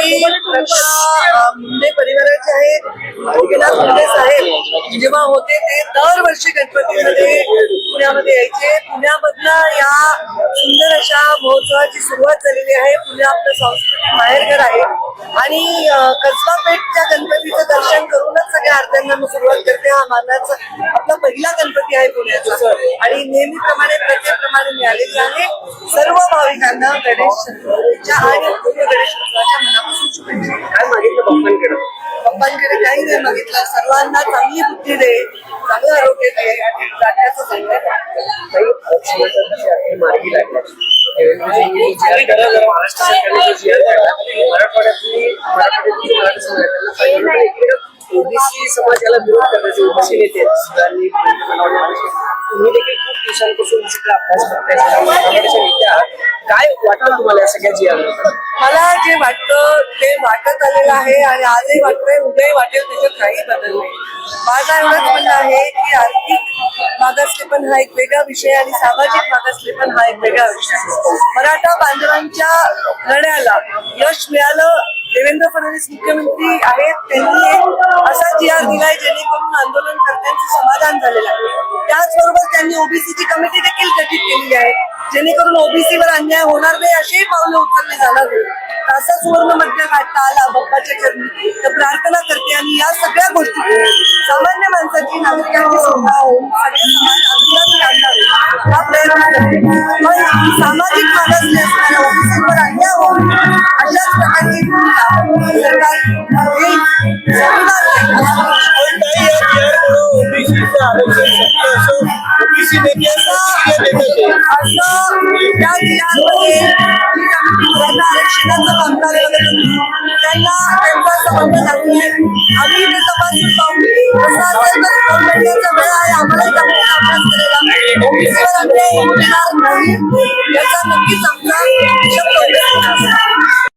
की मुंडे परिवाराचे आहेत गोपीनाथ मुंडे साहेब जेव्हा होते ते दरवर्षी गणपतीमध्ये पुण्यामध्ये यायचे. पुण्यामधनं या सुंदर अशा महोत्सवाची सुरुवात झालेली आहे. पुणे आपलं सांस्कृतिक माहेरघर आहे. आणि कसबा पेठच्या गणपतीचं दर्शन करूनच सगळ्या आरत्यांना सुरुवात करते. हा मानाचा आपला पहिला गणपती आहे पुण्याचा. आणि नेहमीप्रमाणे प्रत्येकप्रमाणे मिळालेली आहे. सर्व भाविकांना गणेश चतुर्थीच्या आणि गणेश पप्पांकडे मागितलं सर्वांना चांगली बुद्धी दे चांगलं आरोग्य दे जाण्याचं संकल्प मार्गी लागला. म्हणजे महाराष्ट्र सरकारने मराठवाड्यातली समाजाला ओबीसी समाजाला विरोध करण्याचे ओबीसी नेते दिवसांपासून सगळा अभ्यास करताय सगळ्या काय वाटलं तुम्हाला या सगळ्या जी मला जे वाटतं ते वाटत आलेलं आहे आणि आजही वाटतंय उद्याही वाटेल त्याच्यात काही बदल नाही. माझा एवढंच म्हणणं आहे की आर्थिक मागासलेपण हा एक वेगळा विषय आणि सामाजिक मागासलेपण हा एक वेगळा विषय. मराठा बांधवांच्या लढ्याला यश मिळालं देवेंद्र फडणवीस मुख्यमंत्री आहेत त्यांनी एक असा जिहार दिलाय जेणेकरून आंदोलनकर्त्यांचं समाधान झालेलं आहे. त्याचबरोबर त्यांनी ओबीसीची कमिटी देखील गठीत केलेली आहे जेणेकरून ओबीसीवर अन्याय होणार नाही अशीही पावलं उचलले जाणार नाही असा सुवर्ण मध्य काढता आला बाप्पाच्या चरणी तर प्रार्थना करते आणि या सगळ्या गोष्टी सामान्य माणसाची नागरिकांची सुद्धा होऊन सगळे समाज आंदोलन काढणार हा प्रयत्न करते. सामाजिक मागासले आरक्षणाचं काम त्यांना त्यांचा संबंध लागले आम्ही तपासून पाहू वेळ आहे आम्हाला कमिटीचा नक्कीच आमचा